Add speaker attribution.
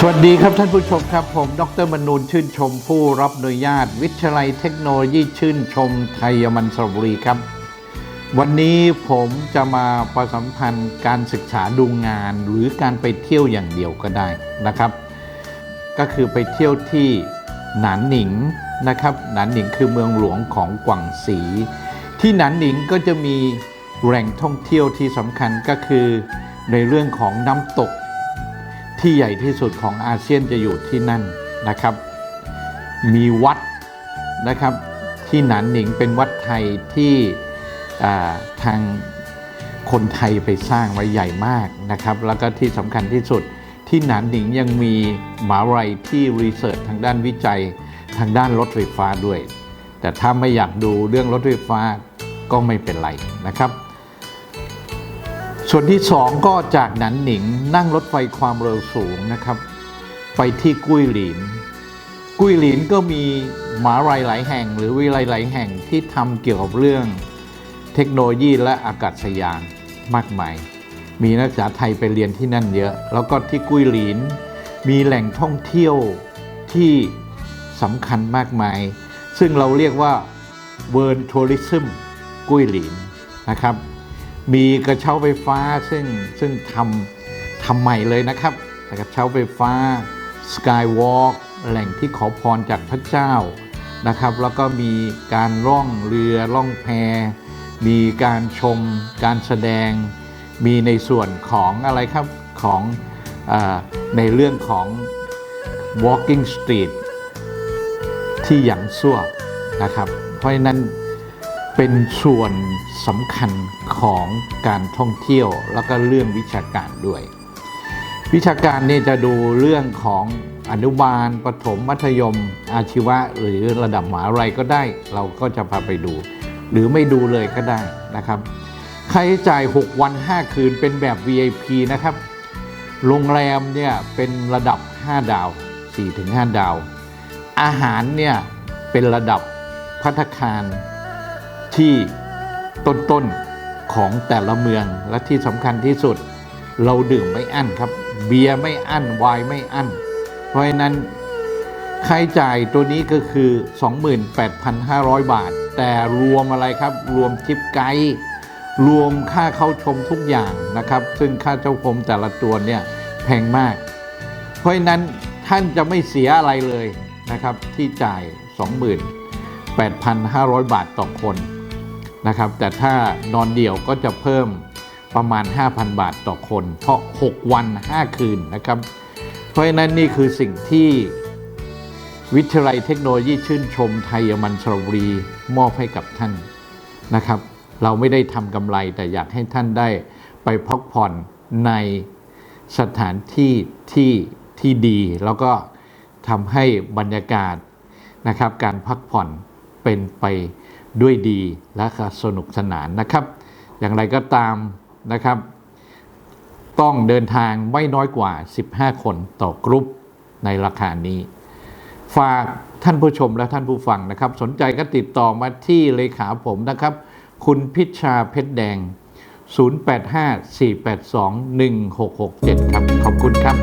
Speaker 1: สวัสดีครับท่านผู้ชมครับ ผมดรมนูนชื่นชมผู้รับอนุญาต วิทยาลัยเทคโนโลยีชื่นชมไทยมันสระบุรีครับ วันนี้ผมจะมาประสัมพันธ์การศึกษาดูงานหรือการไปเที่ยวอย่างเดียวก็ได้นะครับ ก็คือไปเที่ยวที่หนานหนิงนะครับ หนานหนิงคือเมืองหลวงของกวางสี ที่หนานหนิงก็จะมีแหล่งท่องเที่ยวที่สำคัญก็คือในเรื่องของน้ำตก ที่ใหญ่ที่สุดของอาเซียนจะอยู่ที่นั่นนะครับ มีวัดนะครับที่หนานหนิงเป็นวัดไทยที่ทางคนไทยไปสร้างไว้ใหญ่มากนะครับ แล้วก็ที่สำคัญที่สุดที่หนานหนิงยังมีหมหาวิทยาลัยที่รีเสิร์ชทางด้านวิจัยทางด้านรถไฟฟ้าด้วย แต่ถ้าไม่อยากดูเรื่องรถไฟฟ้าก็ไม่เป็นไรนะครับ ส่วนที่สองก็จากหนันหนิงนั่งรถไฟความเร็วสูงนะครับ ไปที่กุ้ยหลิน กุ้ยหลินก็มีหมหาวิทยาลัยหลายแห่ง หรือวิทยาลัยหลายแห่งที่ทำเกี่ยวกับเรื่องเทคโนโลยีและอากาศยานมากมาย มีนักศึกษาไทยไปเรียนที่นั่นเยอะ แล้วก็ที่กุ้ยหลินมีแหล่งท่องเที่ยวที่สำคัญมากมาย ซึ่งเราเรียกว่า World Tourism กุ้ยหลินนะครับ มีกระเช้าไฟฟ้าซึ่งซึ่งทำทำใหม่เลยนะครับกระเช้าไฟฟ้า Skywalk แหล่งที่ขอพรจากพระเจ้านะครับ แล้วก็มีการล่องเรือล่องแพ มีการชม การแสดง มีในส่วนของอะไรครับของอในเรื่องของ walking street ที่หยางซั่วนะครับ เพราะฉะนั้น เป็นส่วนสำคัญของการท่องเที่ยวแล้วก็เรื่องวิชาการด้วย วิชาการเนี่ยจะดูเรื่องของอนุบาลประถมมัธยม อาชีวะ หรือระดับมหาลัยก็ได้ เราก็จะพาไปดู หรือไม่ดูเลยก็ได้นะครับค่าใช้จ่าย 6 วัน 5 คืนเป็นแบบ VIP นะครับ โรงแรมเนี่ยเป็นระดับ 5 ดาว 4-5 ดาว อาหารเนี่ยเป็นระดับพัตตาคาร ที่ต้นๆของแต่ละเมืองและที่สำคัญที่สุด เราดื่มไม่อั้นครับ เบียร์ไม่อั้นไวน์ไม่อั้น เพราะฉะนั้นค่าใช้จ่ายตัวนี้ก็คือ 28,500 บาท แต่รวมอะไรครับ รวมทิปไกด์รวมค่าเข้าชมทุกอย่างนะครับ ซึ่งค่าเจ้าชมแต่ละตัวเนี่ยแพงมาก เพราะฉะนั้นท่านจะไม่เสียอะไรเลยนะครับ ที่จ่าย 28,500 บาทต่อคน นะครับแต่ถ้านอนเดี่ยวก็จะเพิ่มประมาณ 5,000 บาทต่อคน เพราะ 6 วัน 5 คืนนะครับ เพราะฉะนั้นนี่คือสิ่งที่วิทยาลัยเทคโนโลยีชื่นชมไทยมันสระบุรี มอบให้กับท่านนะครับ เราไม่ได้ทำกำไรแต่อยากให้ท่านได้ไปพักผ่อนในสถานที่ที่ที่ดี แล้วก็ทำให้บรรยากาศนะครับ การพักผ่อนเป็นไป ด้วยดีและก็สนุกสนานนะครับ อย่างไรก็ตามนะครับ ต้องเดินทางไม่น้อยกว่า 15 คนต่อกรุ๊ปในราคานี้ ฝากท่านผู้ชมและท่านผู้ฟังนะครับ สนใจก็ติดต่อมาที่เลขาผมนะครับ คุณพิชชาเพชรแดง 0854821667 ครับ ขอบคุณครับ